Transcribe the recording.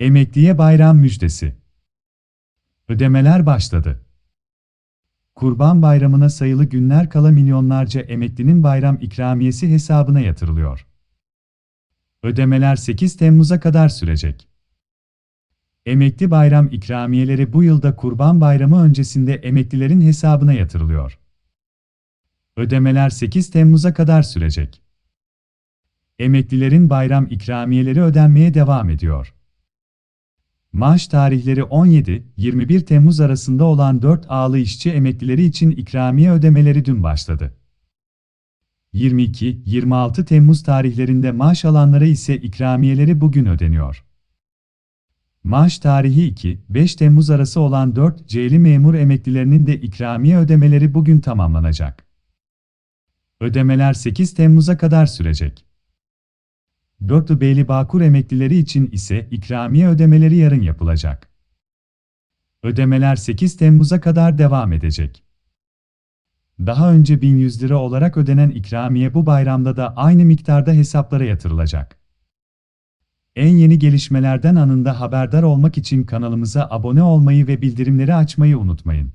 Emekliye bayram müjdesi. Ödemeler başladı. Kurban Bayramı'na sayılı günler kala milyonlarca emeklinin bayram ikramiyesi hesabına yatırılıyor. Ödemeler 8 Temmuz'a kadar sürecek. Emekli bayram ikramiyeleri bu yılda Kurban Bayramı öncesinde emeklilerin hesabına yatırılıyor. Ödemeler 8 Temmuz'a kadar sürecek. Emeklilerin bayram ikramiyeleri ödenmeye devam ediyor. Maaş tarihleri 17-21 Temmuz arasında olan 4 ağlı işçi emeklileri için ikramiye ödemeleri dün başladı. 22-26 Temmuz tarihlerinde maaş alanlara ise ikramiyeleri bugün ödeniyor. Maaş tarihi 2-5 Temmuz arası olan 4 C'li memur emeklilerinin de ikramiye ödemeleri bugün tamamlanacak. Ödemeler 8 Temmuz'a kadar sürecek. 4 Beyli Bağkur emeklileri için ise ikramiye ödemeleri yarın yapılacak. Ödemeler 8 Temmuz'a kadar devam edecek. Daha önce 1100 lira olarak ödenen ikramiye bu bayramda da aynı miktarda hesaplara yatırılacak. En yeni gelişmelerden anında haberdar olmak için kanalımıza abone olmayı ve bildirimleri açmayı unutmayın.